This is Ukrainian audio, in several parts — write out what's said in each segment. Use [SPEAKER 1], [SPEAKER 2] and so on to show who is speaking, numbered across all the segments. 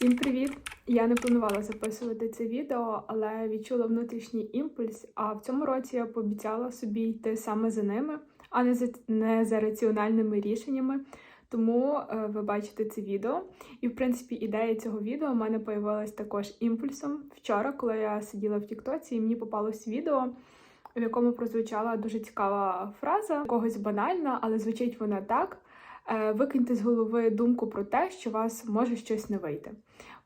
[SPEAKER 1] Всім привіт! Я не планувала записувати це відео, але відчула внутрішній імпульс. А в цьому році я пообіцяла собі йти саме за ними, а не за, не за раціональними рішеннями. Тому е, ви бачите це відео. І, в принципі, ідея цього відео в мене появилась також імпульсом вчора, коли я сиділа в Тіктоці, і мені попалось відео, в якому прозвучала дуже цікава фраза, когось банальна, але звучить вона так. Е, Викиньте з голови думку про те, що вас може щось не вийти.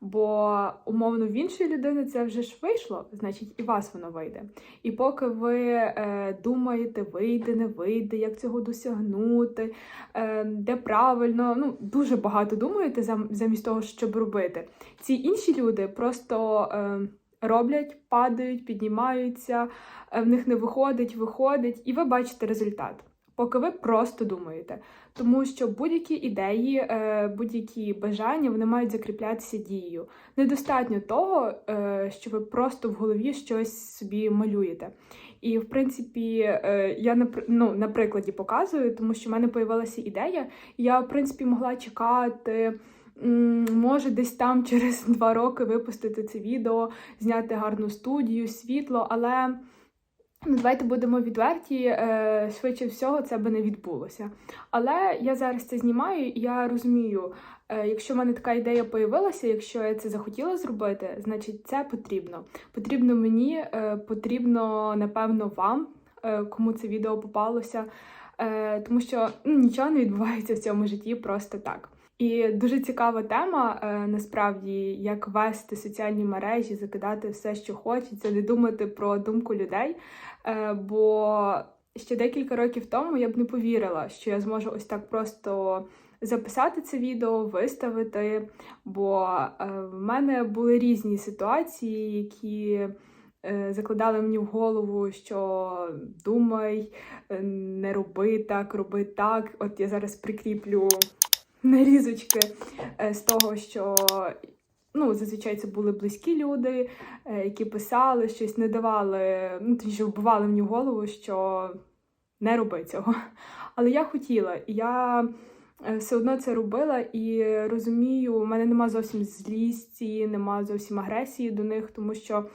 [SPEAKER 1] Бо умовно в іншої людини це вже ж вийшло, значить і вас воно вийде. І поки ви е, думаєте, вийде, не вийде, як цього досягнути, е, де правильно, ну дуже багато думаєте зам- замість того, щоб робити. Ці інші люди просто е, роблять, падають, піднімаються, е, в них не виходить, виходить, і ви бачите результат. Поки ви просто думаєте, тому що будь-які ідеї, е, будь-які бажання вони мають закріплятися дією. Недостатньо того, е, що ви просто в голові щось собі малюєте. І в принципі, е, я ну, на прикладі показую, тому що в мене появилася ідея. Я, в принципі, могла чекати. Може, десь там через два роки випустити це відео, зняти гарну студію, світло, але Ну, давайте будемо відверті, е, швидше всього це би не відбулося. Але я зараз це знімаю, і я розумію, е, якщо в мене така ідея появилася, якщо я це захотіла зробити, значить це потрібно. Потрібно мені, е, потрібно, напевно, вам, кому це відео попалося, тому що ну, нічого не відбувається в цьому житті просто так. І дуже цікава тема е, насправді, як вести соціальні мережі, закидати все, що хочеться, не думати про думку людей. Е, бо ще декілька років тому я б не повірила, що я зможу ось так просто записати це відео, виставити. Бо е, в мене були різні ситуації, які закладали мені в голову, що думай, не роби так, роби так. От я зараз прикріплю нарізочки е, з того, що ну, зазвичай це були близькі люди, е, які писали щось, не давали, ну, точніше, вбивали мені в голову, що не роби цього. Але я хотіла, і я е, все одно це робила і розумію, у мене нема зовсім злісті, нема зовсім агресії до них, тому що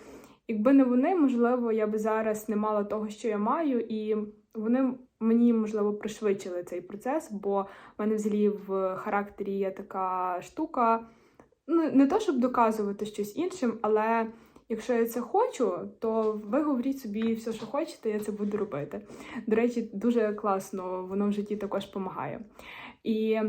[SPEAKER 1] якби не вони, можливо, я би зараз не мала того, що я маю, і вони мені, можливо, пришвидшили цей процес, бо в мене взагалі в характері є така штука. Ну, не то, щоб доказувати щось іншим, але якщо я це хочу, то ви говоріть собі все, що хочете, я це буду робити. До речі, дуже класно, воно в житті також допомагає. І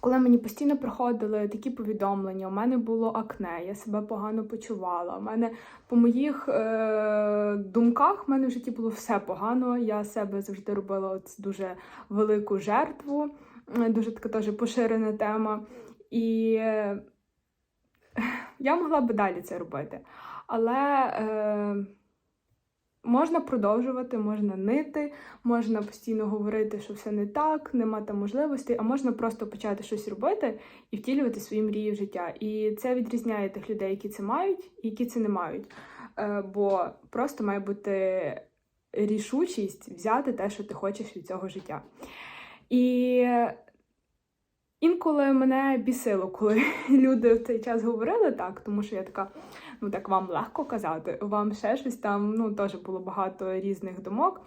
[SPEAKER 1] коли мені постійно приходили такі повідомлення, у мене було акне, я себе погано почувала. У мене по моїх е- думках в мене в житті було все погано. Я себе завжди робила от дуже велику жертву, Е, дуже така теж поширена тема. І е, я могла би далі це робити. Але е, можна продовжувати, можна нити, можна постійно говорити, що все не так, нема там можливостей, а можна просто почати щось робити і втілювати свої мрії в життя. І це відрізняє тих людей, які це мають і які це не мають. Е, бо просто має бути рішучість взяти те, що ти хочеш від цього життя. І Інколи мене бісило, коли люди в цей час говорили так, тому що я така, ну так вам легко казати, вам ще щось там, ну теж було багато різних думок.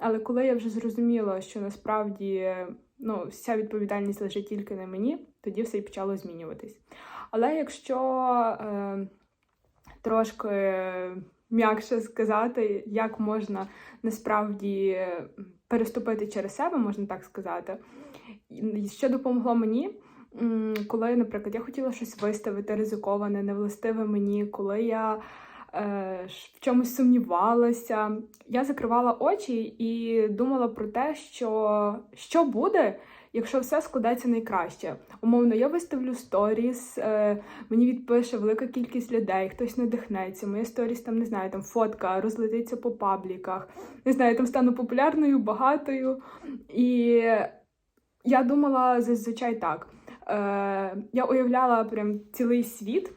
[SPEAKER 1] Але коли я вже зрозуміла, що насправді ну, вся відповідальність лежить тільки на мені, тоді все і почало змінюватись. Але якщо е, трошки м'якше сказати, як можна насправді переступити через себе, можна так сказати. Що допомогло мені, коли, наприклад, я хотіла щось виставити ризиковане, невластиве мені, коли я е, в чомусь сумнівалася, я закривала очі і думала про те, що, що буде, якщо все складеться найкраще. Умовно, я виставлю сторіс, е, мені відпише велика кількість людей, хтось надихнеться, моя сторіс там не знаю, там фотка розлетиться по пабліках, не знаю, там стану популярною, багатою. І я думала зазвичай так. Е, я уявляла прям цілий світ.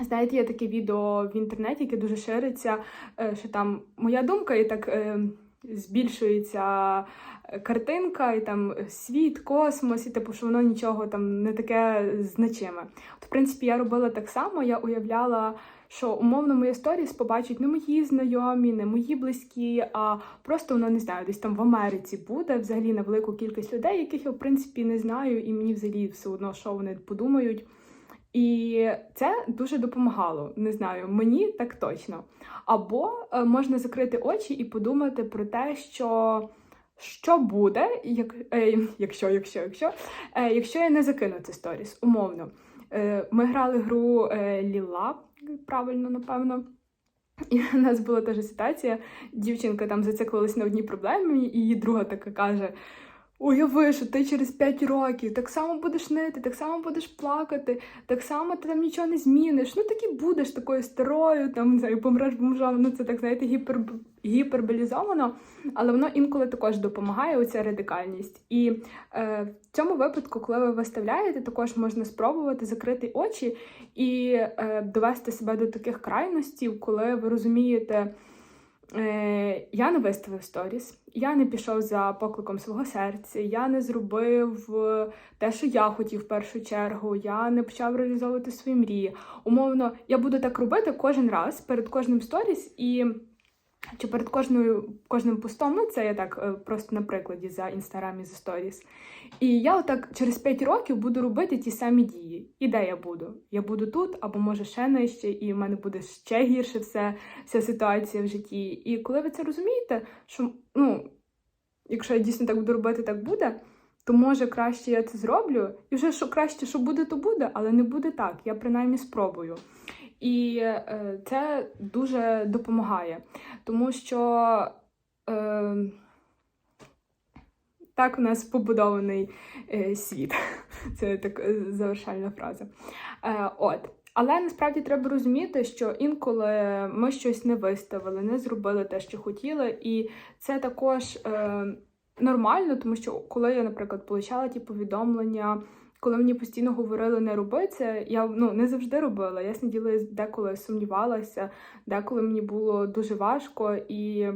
[SPEAKER 1] Знаєте, є таке відео в інтернеті, яке дуже шириться, е, що там моя думка, і так е, збільшується е, картинка, і там світ, космос, і типу, що воно нічого там не таке значиме. От, в принципі, я робила так само, я уявляла. Що умовно мої сторіс побачать не мої знайомі, не мої близькі, а просто воно не знаю, десь там в Америці буде взагалі на велику кількість людей, яких я в принципі не знаю, і мені взагалі все одно, що вони подумають. І це дуже допомагало. Не знаю, мені так точно. Або е, можна закрити очі і подумати про те, що. Що буде, як, е, якщо, якщо, якщо, е, якщо я не закину це сторіс, умовно. Ми грали гру Ліла, правильно, напевно. І в нас була теж ситуація. Дівчинка там зациклилась на одній проблемі, і її друга така каже: Уяви, що ти через 5 років так само будеш нити, так само будеш плакати, так само ти там нічого не зміниш. Ну так і будеш такою старою, там не знаю, помреш бомжом. Ну це так знаєте, гіпер, гіперболізовано, але воно інколи також допомагає оця радикальність. І е, в цьому випадку, коли ви виставляєте, також можна спробувати закрити очі і е, довести себе до таких крайностей, коли ви розумієте. Е, я не виставив сторіс, я не пішов за покликом свого серця, я не зробив е, те, що я хотів в першу чергу. Я не почав реалізовувати свої мрії. Умовно, я буду так робити кожен раз перед кожним сторіс і. Чи перед кожною кожним постом, ну це я так е, просто на прикладі за інстаграм і за сторіс. І я отак через 5 років буду робити ті самі дії. І де я буду? Я буду тут, або може ще нижче, і в мене буде ще гірше все, вся ситуація в житті. І коли ви це розумієте, що ну, якщо я дійсно так буду робити, так буде, то може краще я це зроблю. І вже що краще, що буде, то буде, але не буде так. Я принаймні спробую. І е, це дуже допомагає, тому що е, так у нас побудований е, світ. Це так е, завершальна фраза. Е, от. Але насправді треба розуміти, що інколи ми щось не виставили, не зробили те, що хотіли, і це також е, нормально, тому що коли я, наприклад, получала ті повідомлення коли мені постійно говорили не роби це, я ну не завжди робила. Ясне діло, деколи сумнівалася, деколи мені було дуже важко, і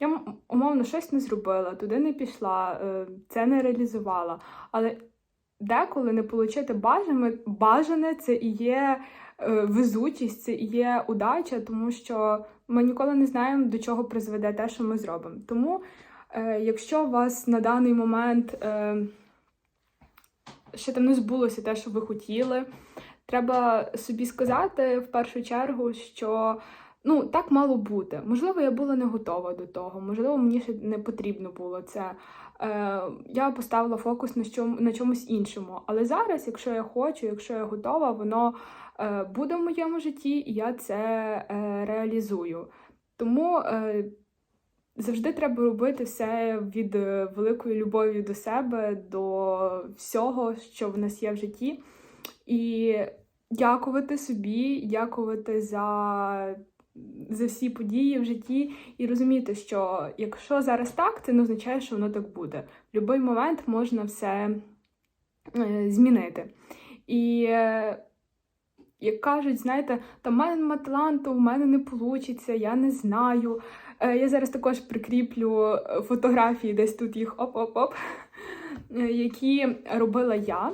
[SPEAKER 1] я умовно щось не зробила, туди не пішла, е, це не реалізувала. Але деколи не отримати бажане, бажане це і є е, везучість, це і є удача, тому що ми ніколи не знаємо, до чого призведе те, що ми зробимо. Тому, е, якщо у вас на даний момент ще там не збулося те, що ви хотіли. Треба собі сказати в першу чергу, що ну так мало бути. Можливо, я була не готова до того, можливо, мені ще не потрібно було це. Е, Я поставила фокус на чому, на чомусь іншому. Але зараз, якщо я хочу, якщо я готова, воно е, буде в моєму житті, і я це е, реалізую. Тому. Е, Завжди треба робити все від е, великої любові до себе, до всього, що в нас є в житті. І дякувати собі, дякувати за за всі події в житті, і розуміти, що якщо зараз так, це не означає, що воно так буде. В будь-який момент можна все е, змінити. І е, як кажуть, знаєте, там в мене нема таланту, в мене не вийде, я не знаю. Е, я зараз також прикріплю е, фотографії, десь тут їх оп-оп-оп, е, які робила я,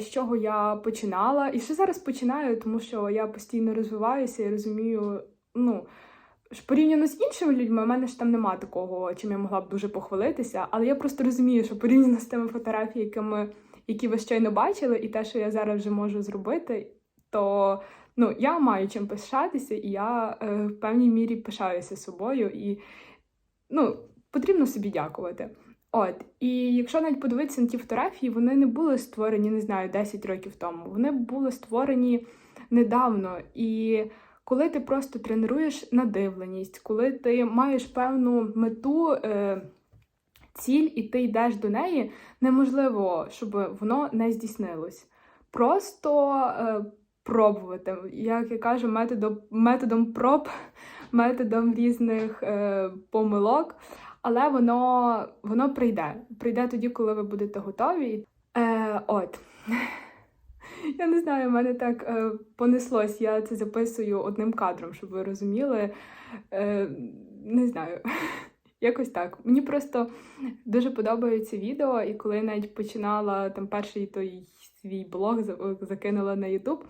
[SPEAKER 1] з чого я починала. І ще зараз починаю, тому що я постійно розвиваюся і розумію, ну. Порівняно з іншими людьми, у мене ж там нема такого, чим я могла б дуже похвалитися, але я просто розумію, що порівняно з тими фотографіями, які ви щойно бачили, і те, що я зараз вже можу зробити, то ну, я маю чим пишатися, і я е, в певній мірі пишаюся собою, і ну, потрібно собі дякувати. От, і якщо навіть подивитися на ті фотографії, вони не були створені, не знаю, 10 років тому. Вони були створені недавно. І коли ти просто тренуєш надивленість, коли ти маєш певну мету, е, ціль, і ти йдеш до неї, неможливо, щоб воно не здійснилось. Просто е, пробувати. Як я кажу, методом методом проб, методом різних е, помилок, але воно воно прийде. Прийде тоді, коли ви будете готові. Е, От. Я не знаю, в мене так е, понеслось. Я це записую одним кадром, щоб ви розуміли. Е, Не знаю. Якось так. Мені просто дуже подобається відео, і коли я навіть починала там перший той свій блог закинула на Ютуб.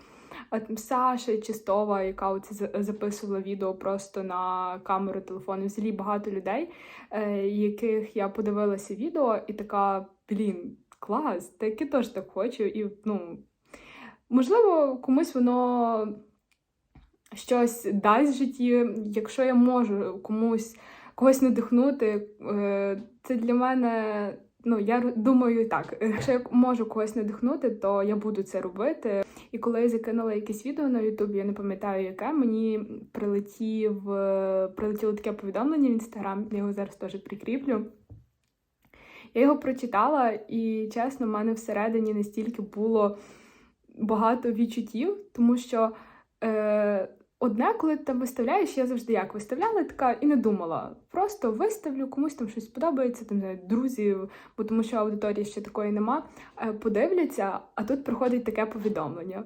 [SPEAKER 1] Там Саша Чистова, яка оце записувала відео просто на камеру телефону. Взагалі багато людей, е, яких я подивилася відео, і така, блін, клас, так я теж так хочу. І ну, можливо, комусь воно щось дасть в житті. Якщо я можу комусь когось надихнути, е, це для мене. Ну, я думаю так, якщо я можу когось надихнути, то я буду це робити. І коли я закинула якесь відео на Ютубі, я не пам'ятаю яке, мені прилетів, е, прилетіло таке повідомлення в інстаграм, я його зараз теж прикріплю. Я його прочитала, і чесно, в мене всередині настільки було багато відчуттів, тому що е, одне, коли ти там виставляєш, я завжди як виставляла така і не думала. Просто виставлю, комусь там щось подобається, там знаю, друзі, бо тому що аудиторії ще такої нема, е, подивляться, а тут приходить таке повідомлення.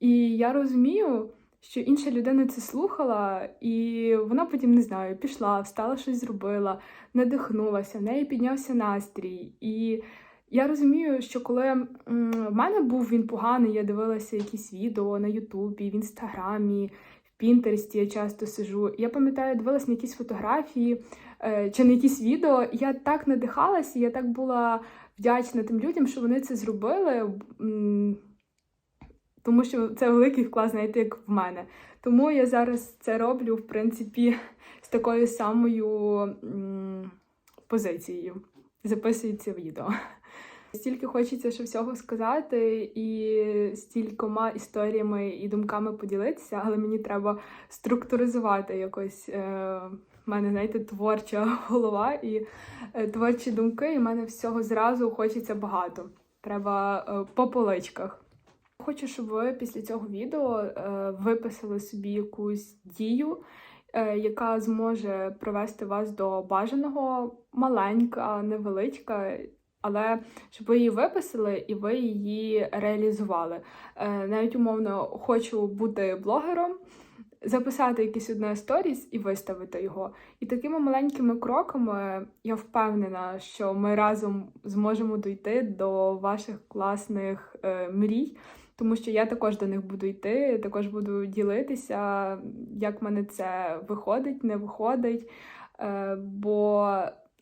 [SPEAKER 1] І я розумію, що інша людина це слухала, і вона потім не знаю, пішла, встала, щось зробила, надихнулася, в неї піднявся настрій. І я розумію, що коли в мене був він поганий, я дивилася якісь відео на Ютубі, в Інстаграмі, в Пінтересті я часто сижу. Я пам'ятаю, дивилася на якісь фотографії е, чи на якісь відео. Я так надихалася, я так була вдячна тим людям, що вони це зробили. Тому що це великий вклад, знаєте, як в мене. Тому я зараз це роблю, в принципі, з такою самою позицією. Записую це відео. Стільки хочеться ще всього сказати, і стількома історіями і думками поділитися, але мені треба структуризувати якось. Е, в мене, знаєте, творча голова і е, творчі думки, і в мене всього зразу хочеться багато. Треба е, по поличках. Хочу, щоб ви після цього відео е, виписали собі якусь дію, е, яка зможе привести вас до бажаного, маленька, невеличка, але щоб ви її виписали і ви її реалізували. Е, Навіть умовно хочу бути блогером, записати якийсь одне сторіс і виставити його. І такими маленькими кроками я впевнена, що ми разом зможемо дійти до ваших класних е, мрій. Тому що я також до них буду йти, також буду ділитися, як в мене це виходить, не виходить. Е, бо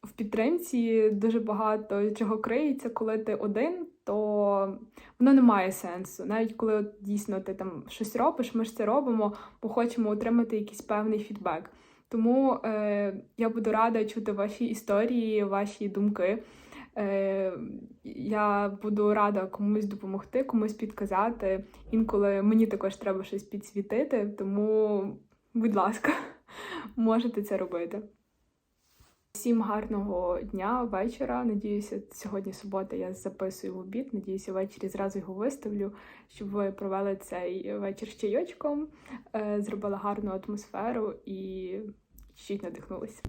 [SPEAKER 1] в підтримці дуже багато чого криється, коли ти один, то воно не має сенсу. Навіть коли от дійсно ти там щось робиш, ми ж це робимо, бо хочемо отримати якийсь певний фідбек. Тому е, я буду рада чути ваші історії, ваші думки. Е, я буду рада комусь допомогти, комусь підказати. Інколи мені також треба щось підсвітити, тому, будь ласка, можете це робити. Всім гарного дня, вечора. Надіюся, сьогодні субота я записую в обід. Надіюся, ввечері зразу його виставлю, щоб ви провели цей вечір з чайочком, е, зробили гарну атмосферу і чуть надихнулися.